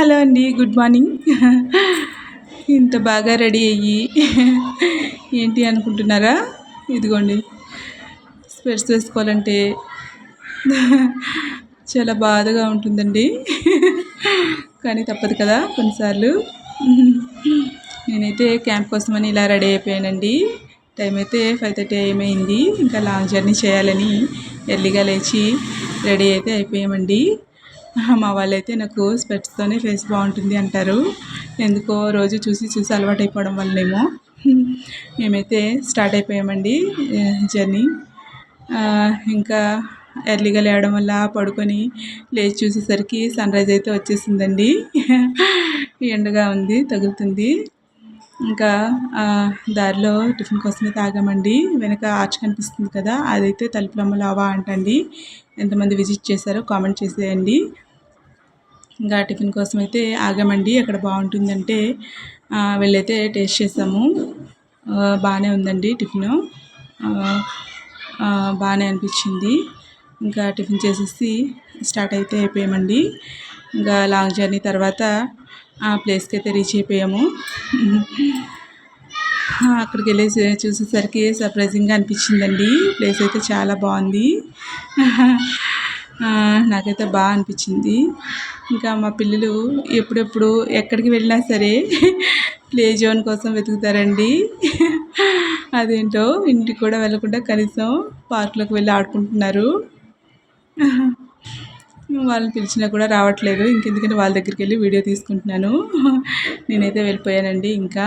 Hello అండి good morning. ఇంత బాగా రెడీ అయ్యి ఏంటి అనుకుంటున్నారా? ఇదిగోండి స్పెట్స్ వేసుకోవాలంటే చాలా బాధగా ఉంటుందండి. కానీ తప్పదు కదా కొన్నిసార్లు. నేనైతే క్యాంప్ కోసమని ఇలా రెడీ అయిపోయానండి. టైం అయితే ఫైవ్ థర్టీ ఏమైంది ఇంకా లాంగ్ జర్నీ చేయాలని ఎర్లీగా లేచి రెడీ అయితే అయిపోయామండి. మా వాళ్ళైతే నాకు స్పెట్స్తోనే ఫేస్ బాగుంటుంది అంటారు. ఎందుకో రోజు చూసి చూసి అలవాటు అయిపోవడం వల్లనేమో. మేమైతే స్టార్ట్ అయిపోయామండి జర్నీ. ఇంకా ఎర్లీగా లేవడం వల్ల పడుకొని లేచి చూసేసరికి సన్ రైజ్ అయితే వచ్చేసిందండి. ఎండగా ఉంది తగులుతుంది. ఇంకా దారిలో టిఫిన్ కోసమే తాగామండి. వెనక ఆర్చ్ కనిపిస్తుంది కదా అదైతే తలుపులమ్మ లావా అంటండి. ఎంతమంది విజిట్ చేశారో కామెంట్ చేసేయండి. ఇంకా టిఫిన్ కోసం అయితే ఆగామండి. అక్కడ బాగుంటుందంటే వెళ్ళైతే టేస్ట్ చేసాము బాగానే ఉందండి టిఫిన్. బాగానే అనిపించింది. ఇంకా టిఫిన్ చేసేసి స్టార్ట్ అయితే అయిపోయామండి. ఇంకా లాంగ్ జర్నీ తర్వాత ఆ ప్లేస్కి అయితే రీచ్ అయిపోయాము. అక్కడికి వెళ్ళేసి చూసేసరికి సర్ప్రైజింగ్గా అనిపించిందండి. ప్లేస్ అయితే చాలా బాగుంది. నాకైతే బాగా అనిపించింది. ఇంకా మా పిల్లలు ఎప్పుడెప్పుడు ఎక్కడికి వెళ్ళినా సరే ప్లే జోన్ కోసం వెతుకుతారండి. అదేంటో ఇంటికి కూడా వెళ్ళకుండా కనీసం పార్కులోకి వెళ్ళి ఆడుకుంటున్నారు. వాళ్ళని పిలిచినా కూడా రావట్లేదు. ఇంకెందుకంటే వాళ్ళ దగ్గరికి వెళ్ళి వీడియో తీసుకుంటున్నాను. నేనైతే వెళ్ళిపోయానండి ఇంకా.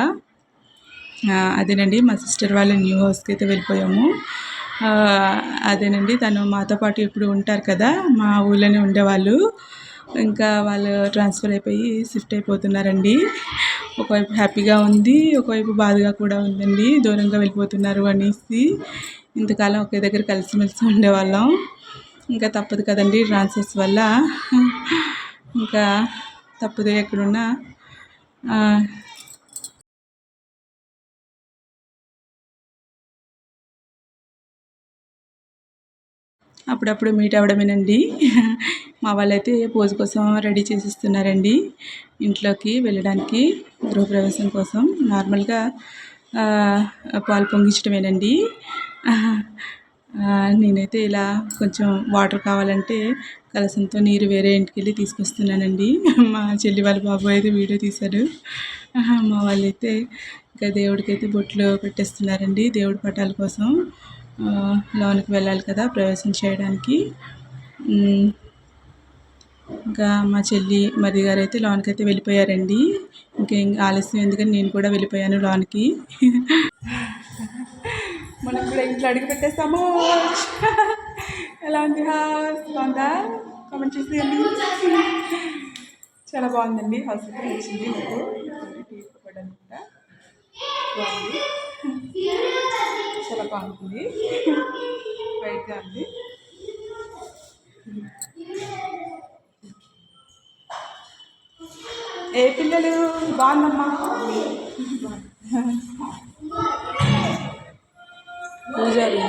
అదేనండి మా సిస్టర్ వాళ్ళ న్యూ హౌస్కి అయితే వెళ్ళిపోయాము. అదేనండి తను మాతో పాటు ఇప్పుడు ఉంటారు కదా మా ఊళ్ళోనే ఉండేవాళ్ళు. ఇంకా వాళ్ళు ట్రాన్స్ఫర్ అయిపోయి షిఫ్ట్ అయిపోతున్నారండి. ఒకవైపు హ్యాపీగా ఉంది ఒకవైపు బాధగా కూడా ఉందండి. దూరంగా వెళ్ళిపోతున్నారు అనేసి. ఇంతకాలం ఒకే దగ్గర కలిసిమెలిసి ఉండేవాళ్ళం. ఇంకా తప్పదు కదండి ట్రాన్స్ఫర్స్ వల్ల. ఇంకా తప్పదు ఎక్కడున్నా. అప్పుడప్పుడు మీట్ అవ్వడమేనండి. మా వాళ్ళైతే పూజ కోసం రెడీ చేసిస్తున్నారండి. ఇంట్లోకి వెళ్ళడానికి గృహప్రవేశం కోసం. నార్మల్గా పాలు పొంగించడమేనండి నేనైతే ఇలా కొంచెం వాటర్ కావాలంటే కలసంతో నీరు వేరే ఇంటికి వెళ్ళి తీసుకొస్తున్నానండి. మా చెల్లి వాళ్ళ బాబు అయితే వీడియో తీశారు. మా వాళ్ళైతే ఇంకా దేవుడికైతే బొట్లు పెట్టేస్తున్నారండి దేవుడి పటాల కోసం. లోనికి వెళ్ళాలి కదా ప్రవేశం చేయడానికి. ఇంకా మా చెల్లి మది గారు అయితే లోనికి అయితే వెళ్ళిపోయారండి. ఇంకేం ఆలస్యం ఎందుకని నేను కూడా వెళ్ళిపోయాను లోనికి. మనం కూడా ఇంట్లో అడిగి పెట్టేస్తాము. ఎలా ఉంది హౌస్ బాగుందా? కామెంట్ చేసేయండి చాలా బాగుందండి. హౌస్ అయితే నచ్చింది నాకు. బాగుంది. చాలా బాగుంటుంది వైట్గా ఉంది. ఏ పిల్లలు? బాగుందమ్మా పూజారి.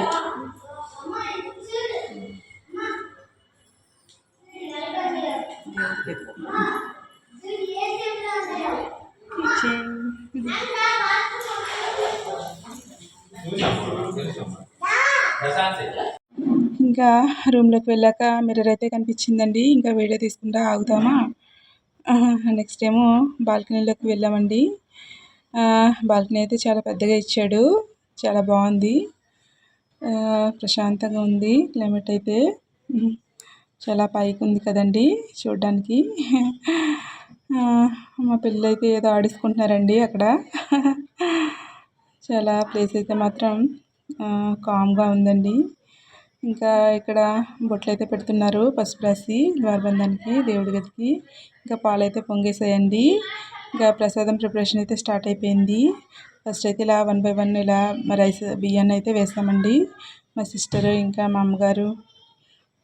ఇంకా రూమ్లోకి వెళ్ళాక మిర్రర్ అయితే కనిపించిందండి. ఇంకా వీడియో తీసుకుంటా ఆగుదామా నెక్స్ట్ ఏమో బాల్కనీలోకి వెళ్ళామండి. బాల్కనీ అయితే చాలా పెద్దగా ఇచ్చాడు. చాలా బాగుంది. ప్రశాంతంగా ఉంది. క్లైమేట్ అయితే చాలా పైకి ఉంది కదండి చూడడానికి. మా పిల్లలు అయితే ఏదో ఆడించుకుంటున్నారండి అక్కడ. చాలా ప్లేస్ అయితే మాత్రం కామ్గా ఉందండి. ఇంకా ఇక్కడ బొట్లు అయితే పెడుతున్నారు పసుపు రాసి ద్వారబంధానికి దేవుడి గదికి. ఇంకా పాలైతే పొంగేసాయండి ఇంకా ప్రసాదం ప్రిపరేషన్ అయితే స్టార్ట్ అయిపోయింది. ఫస్ట్ అయితే ఇలా వన్ బై వన్ ఇలా రైస్ బియ్యాన్ని అయితే వేసామండి మా సిస్టరు ఇంకా మా అమ్మగారు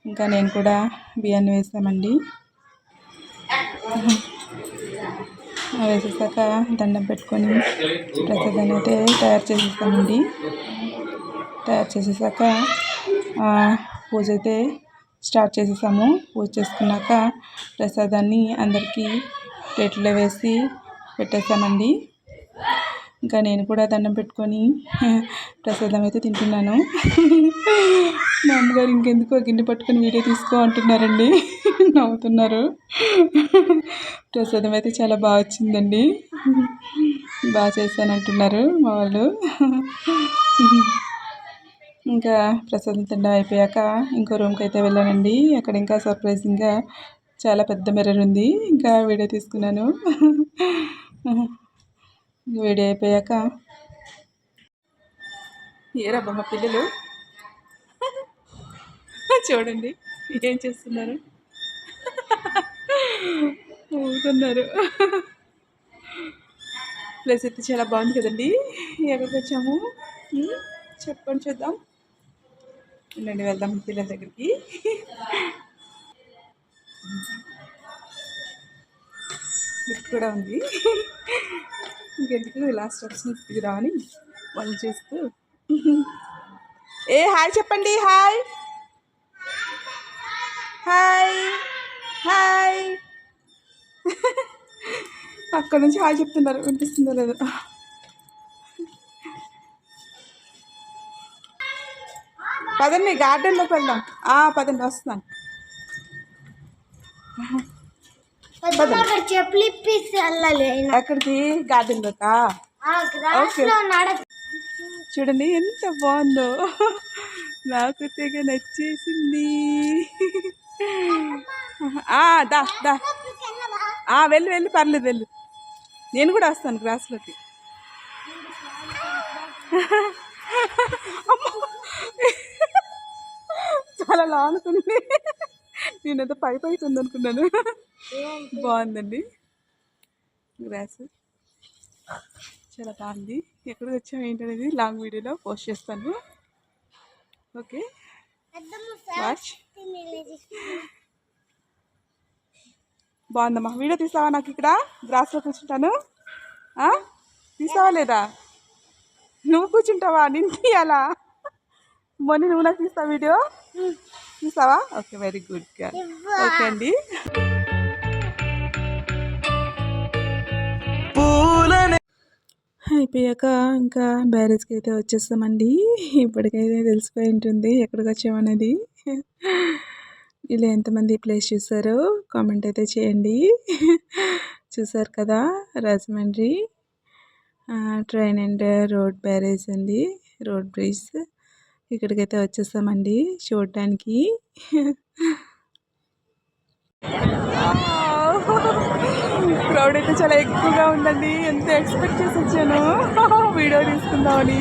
ఇంకా నేను కూడా బియ్యాన్ని వేసామండి వేసేసాక దండం పెట్టుకొని ప్రసాదాన్ని అయితే తయారు చేసేసామండి తయారు చేసేసాక పూజ అయితే స్టార్ట్ చేసేసాము. పూజ చేసుకున్నాక ప్రసాదాన్ని అందరికీ ప్లేట్లో వేసి పెట్టేస్తామండి ఇంకా నేను కూడా దండం పెట్టుకొని ప్రసాదం అయితే తింటున్నాను. మా అమ్మగారు ఇంకెందుకు గిన్నె పట్టుకొని వీడియో తీసుకో అంటున్నారండి. నవ్వుతున్నారు. ప్రసాదం అయితే చాలా బాగా వచ్చిందండి. బాగా చేశానంటున్నారు మా వాళ్ళు. ఇంకా ప్రసాదం తినడం అయిపోయాక ఇంకో రూమ్కి అయితే వెళ్ళానండి. అక్కడ ఇంకా సర్ప్రైజింగ్గా చాలా పెద్ద మిర్రర్ ఉంది. ఇంకా వీడియో తీసుకున్నాను. వేడి అయిపోయాక? ఏరబ్బా మా పిల్లలు? చూడండి ఏం చేస్తున్నారు? ఊరుకున్నారు. ప్లేస్ అయితే చాలా బాగుంది కదండి. ఎక్కడికి వచ్చాము? చెప్పండి చూద్దాం. ఉండండి వెళ్దాం పిల్లల దగ్గరికి. లిఫ్ట్ కూడా ఉంది. ఇంకెందుకు లాస్ట్ స్టెప్స్ దిగురా అని వాళ్ళు చేస్తూ. ఏ హాయ్ చెప్పండి హాయ్. Hi hi. అక్కడ నుంచి హాయ్ చెప్తున్నారు వినిపిస్తుందో లేదో. పదండి గార్డెన్లోకి వెళ్దాం. పదండి వస్తున్నాను. చెప్పులు ఇప్పిస్తే వెళ్ళాలి ఆయన. ఎక్కడికి నడ చూడండి ఎంత బాగుందో. నాకు తెగ నచ్చేసింది. ఆ, దా దా. ఆ, వెళ్ళు వెళ్ళు పర్లేదు వెళ్ళు. నేను కూడా వస్తాను గ్రాస్లోకి. అమ్మో. చాలా లానుకుంది నేనేదో పై పైకి ఉంది అనుకున్నాను బాగుందండి. గ్రాస్. చాలా బాగుంది. ఎక్కడికి వచ్చాము ఏంటనేది లాంగ్ వీడియోలో పోస్ట్ చేస్తాను. ఓకే. వాచ్ బాగుందమ్మా. వీడియో తీస్తావా నాకు ఇక్కడ? గ్రాస్లో కూర్చుంటాను. ఆ? తీస్తావా లేదా? నువ్వు కూర్చుంటావా? నేను తీయాలా? మొన్న నువ్వు నాకు తీస్తావా వీడియో? తీస్తావా ఓకే వెరీ గుడ్ ఓకే అండి. అయిపోయాక ఇంకా బ్యారేజ్కి అయితే వచ్చేస్తామండి. ఇప్పటికైతే తెలిసిపోయి ఉంటుంది ఎక్కడికి వచ్చామనేది. ఇలా ఎంతమంది ప్లేస్ చూసారో కామెంట్ అయితే చేయండి. చూసారు కదా Rajahmundry train and road barrage అండి రోడ్ బ్రిడ్జ్. ఇక్కడికైతే వచ్చేస్తామండి చూడటానికి క్రౌడ్ అయితే చాలా ఎక్కువగా ఉందండి. ఎంత ఎక్స్పెక్ట్ చేసి వచ్చాను వీడియో తీసుకుందామని.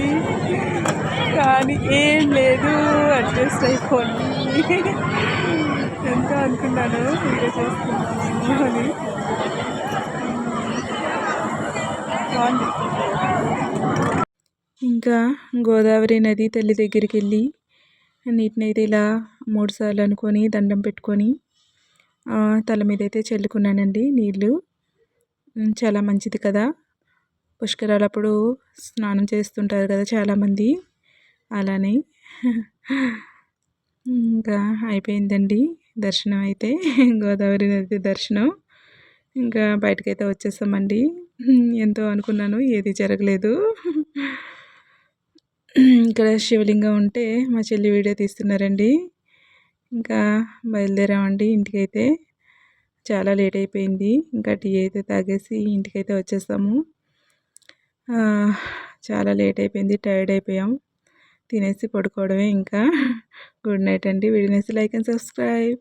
కానీ ఏం లేదు అడ్జస్ట్ అయిపోయి ఎంత అనుకున్నాను వీడియో చేసుకున్నాను అని బాగుంది. ఇంకా గోదావరి నది తల్లి దగ్గరికి వెళ్ళి నీటిని అయితే ఇలా మూడుసార్లు అనుకొని దండం పెట్టుకొని తల మీద అయితే చల్లుకున్నానండి నీళ్ళు. చాలా మంచిది కదా. పుష్కరాలప్పుడు స్నానం చేస్తుంటారు కదా చాలామంది. అలానే ఇంకా అయిపోయిందండి దర్శనం అయితే. గోదావరి నది దర్శనం. ఇంకా బయటకైతే వచ్చేసామండి. ఎంతో అనుకున్నాను ఏది జరగలేదు. ఇక్కడ శివలింగం ఉంటే మా చెల్లి వీడియో తీస్తున్నారండి. ఇంకా బయలుదేరామండి ఇంటికైతే. చాలా లేట్ అయిపోయింది. ఇంకా టీ అయితే తాగేసి ఇంటికైతే వచ్చేసాము. చాలా లేట్ అయిపోయింది. టైర్డ్ అయిపోయాం. తినేసి పడుకోవడమే ఇంకా. గుడ్ నైట్ అండి. వీడియోనేసి లైక్ అండ్ సబ్స్క్రైబ్.